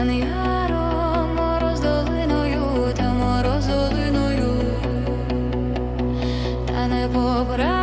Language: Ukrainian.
Паний гаро мороз долиною та та не побра.